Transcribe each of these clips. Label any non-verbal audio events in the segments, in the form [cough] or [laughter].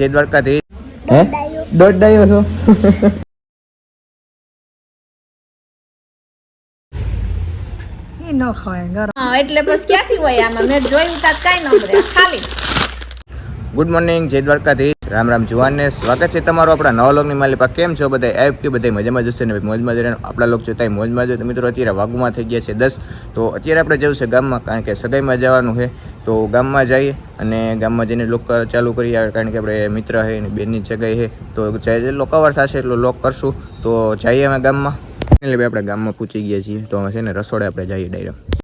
જય દ્વારકાથી હે? દોઢ ડાયો છો? [laughs] ન ખવાય ગરમ. એટલે બસ ક્યાંથી હોય આમાં? મેં જોયું તા કાંઈ ન ખાલી. ગુડ મોર્નિંગ જય દ્વારકાથી રામ રામ જુવાનને સ્વાગત છે તમારું આપણા નવા લોકની માલિક. કેમ છો બધા? એપ કે બધા મજામાં જશે ને? મોજમાં જઈને આપણા લોક જોતા મોજમાં જ મિત્રો, અત્યારે વાગુમાં થઈ ગયા છે દસ. તો અત્યારે આપણે જવું છે ગામમાં, કારણ કે સગાઈમાં જવાનું છે. તો ગામમાં જઈએ અને ગામમાં જઈને લોક ચાલુ કરીએ કારણ કે આપણે મિત્ર છે એની બેનની જગાઈ છે. તો જેટલો કવર થશે એટલો લોક કરશું. તો જઈએ અમે ગામમાં. એટલે આપણે ગામમાં પૂછી ગયા છીએ. તો અમે છે ને રસોડે આપણે જઈએ ડાયરેક્ટ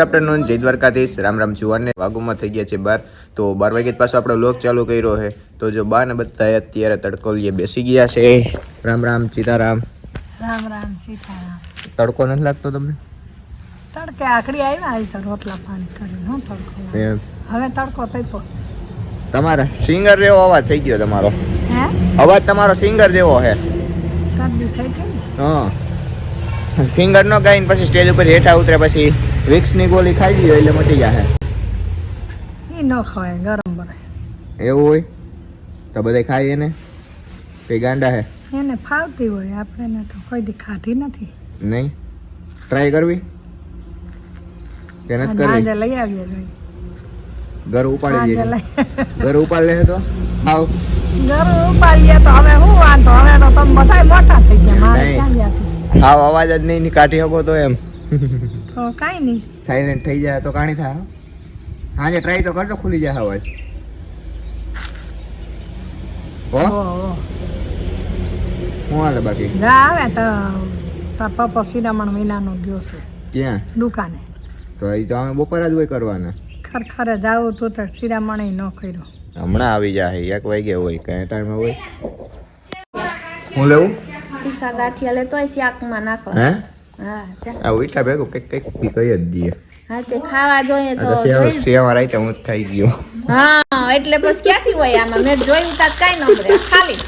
ગુડ આફ્ટરનૂન જય દ્વારકાધીશ. રામ રામ જુવાનને વાગુમાં થઈ ગયા છે બાર. તો બાર વાગે પાછો આપણો લોક ચાલુ કર્યો છે. તો જો બા ને બધા અત્યારે તડકો લઈએ બેસી ગયા છે. રામ રામ સીતારામ. રામ રામ સીતારામ. તડકો નથી લાગતો તમને? તડકે આખડી આવી આવી તો રોટલા પાણી કરીને હું તડકો. હવે તડકો થઈ તમારા સિંગર જેવો અવાજ થઈ ગયો તમારો. હે? અવાજ તમારો સિંગર જેવો છે. શરદી થઈ ગઈ હા. સિંગર નો ગાઈને પછી સ્ટેજ ઉપર હેઠા ઉતરે પછી વિક્સની ગોળી ખાઈ લીધી એટલે મટી જાય એ ન ખવાય ગરમ બરે એવું હોય? તો બધા ખાઈ એને? કઈ ગાંડા હે? એને ફાવતી હોય આપણે તો કોઈ દી ખાધી નથી. નહીં? ટ્રાય કરવી? કે નથી કરવી? લઈ આવીએ જોઈએ. ઘર ઉપાડી સાંજે ઘર ઉપાડ લે તો? આવ ઘર ઉપાડીએ તો હવે હું વાંધો? હવે તો તમે બધા મોટા થઈ ગયા મારે ક્યાં જાતી આવ અવાજ જ નહીં ની કાઢી શકો તો એમ. તો કાંઈ નહીં. સાયલેન્ટ થઈ જાય તો કાણી થાય. હાજે ટ્રાય તો કરજો ખુલી જાય અવાજ હો? ઓ ઓ. હું હાલે બાકી? જા આવે તો તાર પપ્પા શિરામણ વિનાનો ગયો છે. ક્યાં? દુકાને. તો એ તો અમે બપોર જ હોય કરવાના. ખરખરે જાવું તો તો શિરામણે ન કર્યો. હમણાં આવી જાય એક વાગે હોય કયા ટાઈમે હોય. હું લેવું? ગાંઠિયા લેતો હોય શાકમાં નાખવા હે? હા આ ઉઠા ભેગું કંઈક કંઈક બી કહી જ દઈએ. હા તે ખાવા જોઈએ તો સેવા રાઈતે હું જ ખાઈ ગયો. હા એટલે બસ ક્યાંથી હોય આમાં? મેં જોયું તા કાઈ ન મળે. ખાલી.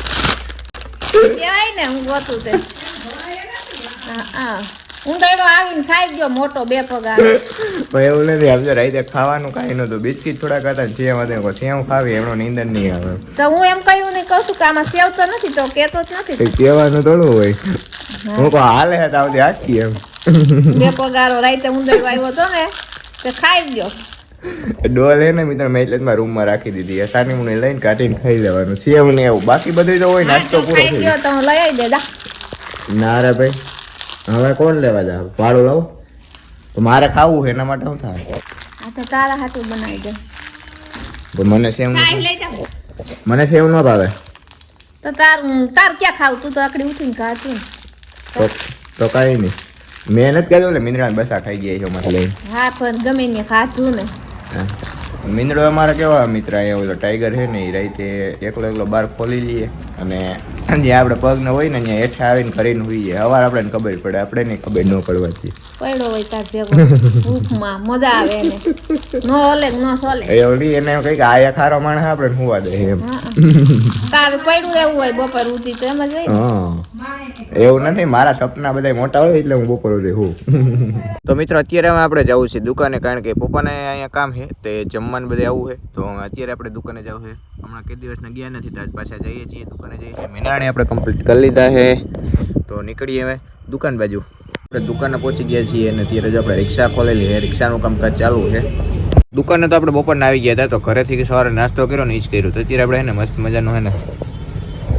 કહેવાય ને હું ગોતું તે. હા હા. ઉંદરડો આવીને ખાઈ ગયો મોટો બે પગાર પણ એવું નથી રાઈતે ખાવાનું કાંઈ નહોતું. બિસ્કિટ થોડાક હતા ને સેવ હતા સેવ ખાવી એમનો નીંદર નહીં આવે. તો હું એમ કહ્યું નહીં કહું છું કે આમાં સેવ તો નથી તો કેતો જ નથી. કહેવાનું થોડું હોય. હું. કહું હાલે હતા આવતી હાચી એમ. બે પગારો રાતે ઉંદરડો આવ્યો હતો ને તે ખાઈ ગયો. ડોલ હે ને મિત્રો મેં એટલે જ મારા રૂમમાં રાખી દીધી. એ સાની મુને લઈને કાઢીને ખાઈ લેવાનું. સેવ ને એવું. બાકી બધું તો હોય નાસ્તો પૂરો થઈ ગયો તો લઈ આવી દે ના રે ભાઈ. હવે કોણ લેવા જા ભાડું લાવો. તો મારે ખાવું છે એના માટે હું થાય? આ તો તારા હાથું બનાવી દે. તો મને સેવ મને સેવ ન ભાવે. તો તાર તાર ક્યાં ખાવું? તું તો આકડી ઉઠીને ખાતું. તો તો કાંઈ નહીં. મહેનત કર્યો ને મિંદડા બસા ખાઈ ગયા છે અમારે લઈને. હા પણ ગમે ને ખાધું ને. હા. મીંદડો અમારા કેવા મિત્ર એ ઓલો ટાઈગર છે ને એ રાતે એકલો એકલો બહાર ખોલી લઈએ અને જ્યાં આપણે પગને હોય ને ત્યાં હેઠા આવીને કરીને હોઈએ સવાર આપણે ખબર પડે આપણે નહીં ખબર ન પડવાથી. પડ્યો હોય તાર ભેગો. ભૂખમાં મજા આવે એને. નો ઓલે નો સોલે એ ઓલી એને કંઈક આયા ખારો માણસ આપણે હુવા દે એમ. તાર પડ્યું એવું હોય બપોર ઉઠી તો એમ જ હોય હા. એવું નથી મારા સપના બધા મોટા હોય એટલે હું બપોર સુધી હું. તો મિત્રો અત્યારે આપણે જવું છે દુકાને કારણ કે પપ્પાને અહીંયા કામ છે તે જમવાનું બધે આવું છે. તો અત્યારે આપણે દુકાને જવું છે. હમણાં કે દિવસના ગયા નથી તો આજ પાછા જઈએ છીએ દુકાને જઈએ છીએ. મીનાણે આપણે કમ્પ્લીટ કરી લીધા છે. તો નીકળીએ હવે દુકાન બાજુ. આપણે દુકાને પહોંચી ગયા છીએ અને અત્યારે જ આપણે રિક્ષા ખોલેલી છે, રિક્ષાનું કામકાજ ચાલુ છે. દુકાને તો આપણે બપોરના આવી ગયા હતા, તો ઘરેથી સવારે નાસ્તો કર્યો ને એ જ કર્યું તો અત્યારે આપણે એને મસ્ત મજાનું હે ને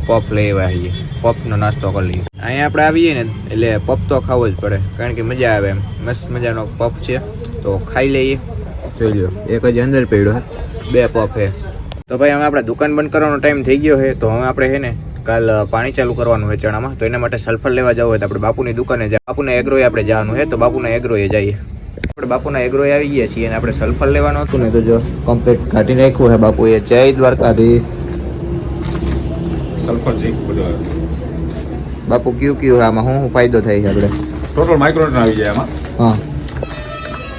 પફ લઈ આવ્યા છીએ પફનો નાસ્તો કરી લઈએ. અહીંયા આપણે આવીએ ને એટલે પફ તો ખાવો જ પડે, કારણ કે મજા આવે એમ. મસ્ત મજાનો પફ છે, તો ખાઈ લઈએ. જોઈ લો એક જ અંદર પડ્યો બે પફ છે. તો ભાઈ, હવે આપણે દુકાન બંધ કરવાનો ટાઈમ થઈ ગયો છે, તો હવે આપણે છે ને કાલ પાણી ચાલુ કરવાનું હોય ચણામાં તો એના માટે સલ્ફર લેવા જવું હોય તો આપણે બાપુની દુકાને જાય બાપુના એગ્રોએ આપણે જવાનું હોય તો બાપુના એગ્રોએ જઈએ. આપણે બાપુના એગ્રોએ આવી ગયા છીએ અને આપણે સલ્ફર લેવાનું હતું ને તો જો કમ્પ્લીટ કાઢી નાખ્યું છે બાપુએ. જય દ્વારકાધીશ. સલ્ફર બાપુ કયું કયું આમાં શું ફાયદો થાય છે આપણે? ટોટલ માઇક્રોન આવી જાય આમાં. હા.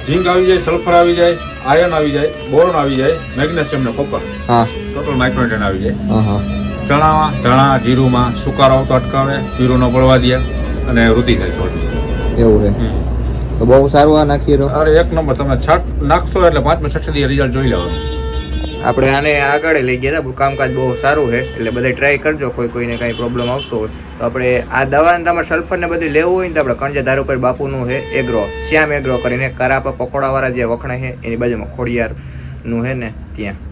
ઝીંક આવી જાય સલ્ફર આવી જાય આયર્ન આવી જાય બોરોન આવી જાય મેગ્નેશિયમ ને કોપર હા. ટોટલ માઇક્રોન આવી જાય. હા હા. ચણામાં ધણા જીરુંમાં સુકારો આવતો અટકાવે જીરુનો બળવા દે અને વૃદ્ધિ થાય છોડ એવું છે? તો બહુ સારું આ નાખીએ તો. અરે એક નંબર તમે છઠ નાખશો એટલે પાંચમા છઠ્ઠી દી રિઝલ્ટ જોઈ લેવાનું. આપણે આને આગળ લઈ ગયા હતા કામકાજ બહુ સારું છે એટલે બધા ટ્રાય કરજો કોઈ કોઈને કાંઈ પ્રોબ્લેમ આવતો હોય. તો આપણે આ દવાને તમારે સલ્ફરને બધી લેવું હોય ને તો આપણે કણજાધાર ઉપર બાપુનું છે એગ્રો શ્યામ એગ્રો કરીને કરાપા પકોડાવાળા જે વખણાય છે એની બાજુમાં ખોડિયારનું છે ને ત્યાં.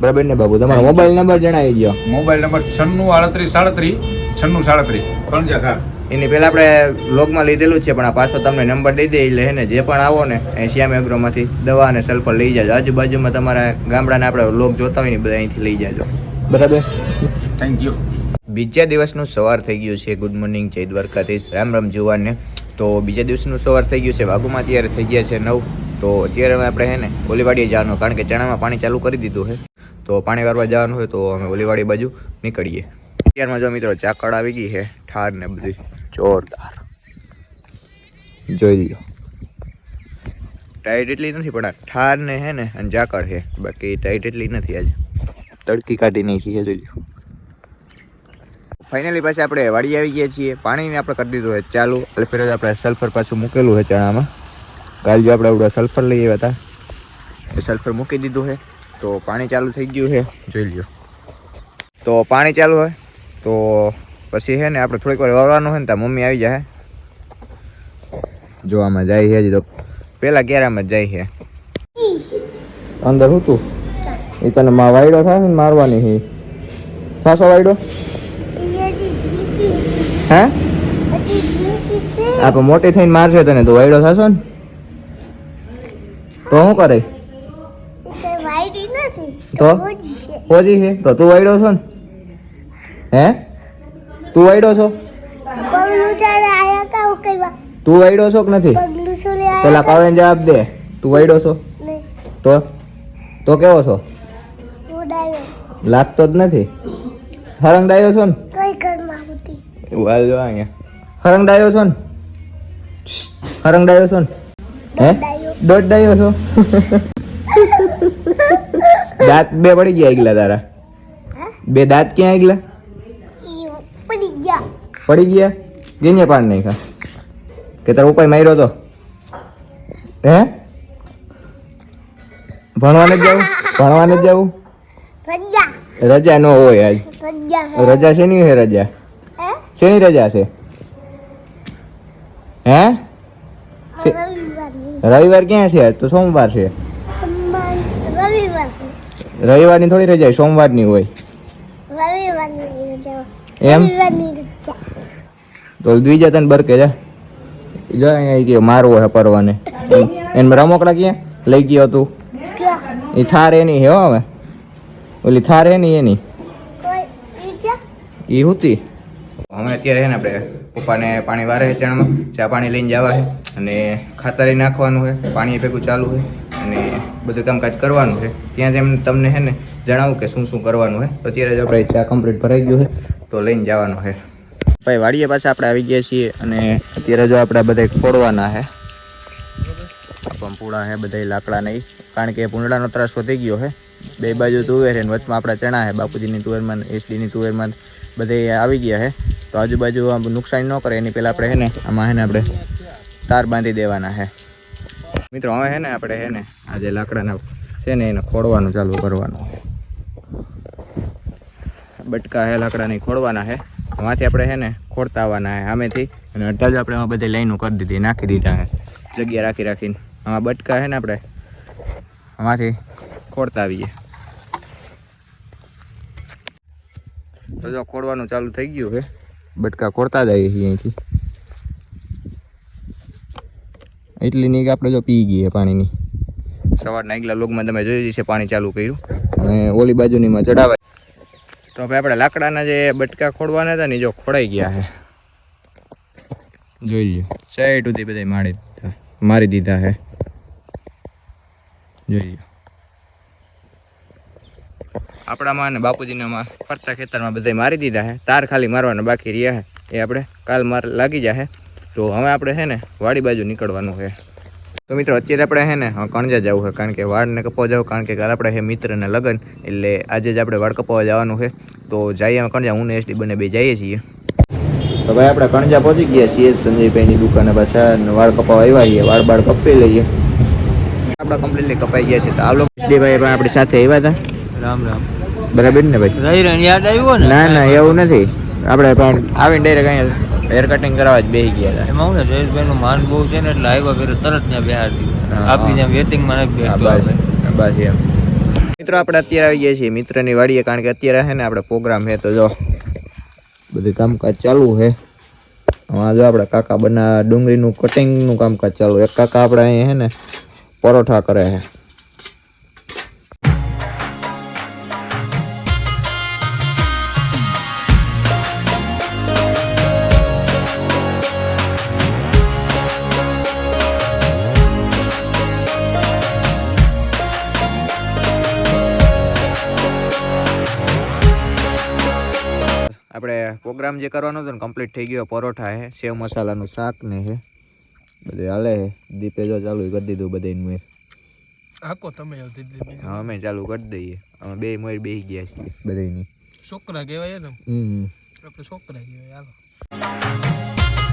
બરાબર ને બાબુ? તમારો મોબાઈલ નંબર જણાવી દો મોબાઈલ નંબર છન્નું આડત્રીસ સાડત્રીસ છન્નું સાડત્રીસ. કણજાધાર એની પહેલાં આપણે લોગમાં લીધેલું છે પણ આ પાછો તમને નંબર દઈ દે એટલે ને જે પણ આવો ને એ શ્યામ એગ્રોમાંથી દવા અને સલ્ફર લઈ જાજો. આજુબાજુમાં તમારા ગામડાના આપણે લોક જોતા હોય ને બધા અહીંથી લઈ જાજો. બરાબર? થેન્ક યુ બીજા દિવસનું સવાર થઈ ગયું છે. ગુડ મોર્નિંગ જય દ્વારકાધીશ. રામ રામ જુવાનને. તો બીજા દિવસનું સવાર થઈ ગયું છે. વાઘુમાં અત્યારે થઈ ગયા છે નવ. તો અત્યારે અમે આપણે હે ને ઓલીવાડીએ જવાનું, કારણ કે ચણામાં પાણી ચાલુ કરી દીધું છે તો પાણી વારવા જવાનું હોય તો અમે ઓલીવાડી બાજુ નીકળીએ. અત્યારમાં જો મિત્રો ચાકડ આવી ગઈ છે ઠાર ને બધી. જોરદાર. જોઈ લો ટાઈટ એટલી નથી, પણ આ ઠાર ને હે ને, અને ઝાકળ છે બાકી ટાઈટ એટલી નથી આજે. તડકી કાઢી નાખી છે જોઈ ફાઇનલી પાછી આપણે વાડી આવી ગયા છીએ. પાણીને આપણે કરી દીધું છે ચાલુ. એટલે ફેર આપણે સલ્ફર પાછું મૂકેલું છે ચણામાં. કાલ જો આપણે આવડો સલ્ફર લઈ આવ્યા હતા. એ સલ્ફર મૂકી દીધું છે. તો પાણી ચાલુ થઈ ગયું છે. જોઈ લ્યો. તો પાણી ચાલુ હોય તો પછી છે ને આપણે થોડીક વાર વાવવાનું હોય ને ત્યાં મમ્મી આવી જાય જો આમાં જાય છે હજી તો. પેલા ક્યારામાં જ જાય છે. અંદર શું તું? એ તને માં વાયડો થાય ને મારવાની છે થાસો વાયડો? હે? આપણે મોટી થઈને મારશે તને. તો વાયડો થશો ને? તો શું કરે? તો? પોજી છે. તો તું વાયડો છો ને? હે? તું વાયડો છો? તું વાયડો છો કે નથી? પેલા કાવ્યને જવાબ દે. તું વાયડો છો? તો? તો કેવો છો? લાગતો જ નથી? હરંગ ડાયો છો ને? હરંગ ડાયો છો ને? હરંગ ડાયો છો ને? હે? દોઢ ડાયો છો? દાંત બે પડી ગયા આગલા તારા. બે દાંત ક્યાં આગલા પડી ગયા. ગેને પાડ નહીં ખા કે તારો ઉપાય માર્યો તો? હે? ભણવાને જવું? ભણવાને જ જવું? રજા ન હોય આજ. રજા શેની હે રજા? શેની રજા છે? હે? રવિવાર ક્યાં છે? તો સોમવાર છે. રવિવારની થોડી રજા સોમવારની હોય. એમ? તો દ્વિજા તને બરકે જા. જો અહીંયા ગયો મારવો હે પરવાને. એને રમકડા ક્યાં? લઈ ગયો તું. એ થાર એની હો હવે. ઓલી થાર એની એની. એ હતી. અમે અત્યારે છે ને આપણે પપ્પાને પાણી વારે છે ચણામાં. ચા પાણી લઈને જવા છે અને ખાતરે નાખવાનું છે, પાણી ભેગું ચાલુ છે અને બધું કામકાજ કરવાનું છે. ત્યાં જેમ તમને છે ને જણાવું કે શું શું કરવાનું છે. તો અત્યારે જ આપણે ચા કમ્પ્લીટ ભરાઈ ગયું છે, તો લઈને જવાનું છે. ભાઈ, વાડીએ પાછા આપણે આવી ગયા છીએ અને અત્યારે જો આપણે બધા ફોડવાના છે. પંપુડા છે બધા લાકડા નહીં. કારણ કે પૂંડળાનો ત્રાસ વધી ગયો છે. બે બાજુ તુવેર છે વચમાં આપણા ચણા છે, બાપુજીની તુવેરમાં એસડીની તુવેરમાં બધે આવી ગયા છે. તો આજુબાજુ નુકસાન ન કરે, એની પહેલાં આપણે છે ને આમાં છે ને આપણે તાર બાંધી દેવાના છે મિત્રો, હવે છે ને આપણે છે ને આ જે લાકડાના છે ને એને ખોડવાનું ચાલુ કરવાનું બટકા હે લાકડાની ખોડવાના છે એમાંથી આપણે છે ને ખોડતા આવવાના છે સામેથી અને અડધા જ આપણે આમાં બધી લાઈનો કરી દીધી, નાખી દીધા છે જગ્યા રાખી રાખીને. આમાં બટકા છે ને આપણે આમાંથી ખોડતા આવીએ. તો જો ખોડવાનું ચાલુ થઈ ગયું છે બટકા ખોડતા જઈએ છીએ અહીંથી. એટલી નીક આપણે જો પી ગઈ પાણીની. સવારના એકલા લોગમાં તમે જોઈ છે પાણી ચાલુ કર્યું. અને ઓલી બાજુનીમાં ચડાવે તો હવે આપણે લાકડાના જે બટકા ખોડવાના હતા ને જો ખોડાઈ ગયા છે. જોઈ લ્યો સાઈડ સુધી બધા મારી દીધા મારી દીધા છે. જોઈ લ્યો. આપણામાં અને બાપુજીનામાં ફરતા ખેતરમાં બધા મારી દીધા છે. તાર ખાલી મારવાના બાકી રહ્યા છે. એ આપણે કાલ માર લાગી જશે તો હવે આપણે છે ને વાડી બાજુ નીકળવાનું છે. તો મિત્રો અત્યારે આપણે છે ને કણજા જવું છે કારણ કે વાળને કપાવા જવું કારણ કે કાલે આપણે છે મિત્રને લગ્ન એટલે આજે જ આપણે વાળ કપાવા જવાનું છે. તો જઈએ અમે કણજા હું ને એસડી બંને બે જઈએ છીએ. તો ભાઈ આપણે કણજા પહોંચી ગયા છીએ સંજયભાઈની દુકાને પાછા વાળ કપાવા આવ્યા છીએ વાળ બાળ કપી લઈએ. આપણા કમ્પ્લીટલી કપાઈ ગયા છે તો આ લોકો એસડીભાઈ પણ આપણી સાથે આવ્યા હતા. રામ રામ. બરાબર ને ભાઈ? યાદ આવ્યું ને? ના ના એવું નથી. આપણે પણ આવીને ડાયરેક્ટ અહીંયા હેર કટિંગ કરાવવા જ બેસી ગયા હતા. એમાં હું જયેશભાઈ નું માન બહુ છે ને એટલે આવ્યા ફેર તરત ત્યાં બિહાર હા, આપી ત્યાં વેટિંગમાં નથી બસ બસ એમ. મિત્રો આપણે અત્યારે આવી ગયા છીએ મિત્રની વાડીએ કારણ કે અત્યારે છે ને આપણે પ્રોગ્રામ છે તો જો બધું કામકાજ ચાલુ છે. હા જો આપણે કાકા બના ડુંગળીનું કટિંગનું કામકાજ ચાલુ એક કાકા આપણે અહીંયા છે ને પરોઠા કરે છે. પ્રોગ્રામ જે કરવાનો હતો ને કમ્પ્લીટ થઈ ગયો. પરોઠા હે સેવ મસાલાનું શાક ને હે. બધું હાલે હે. દીપે જો ચાલુ કરી દીધું બધે મોર આકો તમે હા અમે ચાલુ કરી દઈએ. અમે બે મોર બેસી ગયા છીએ બધાની છોકરા કહેવાય ને હમ. આપણે છોકરા કહેવાય હાલો.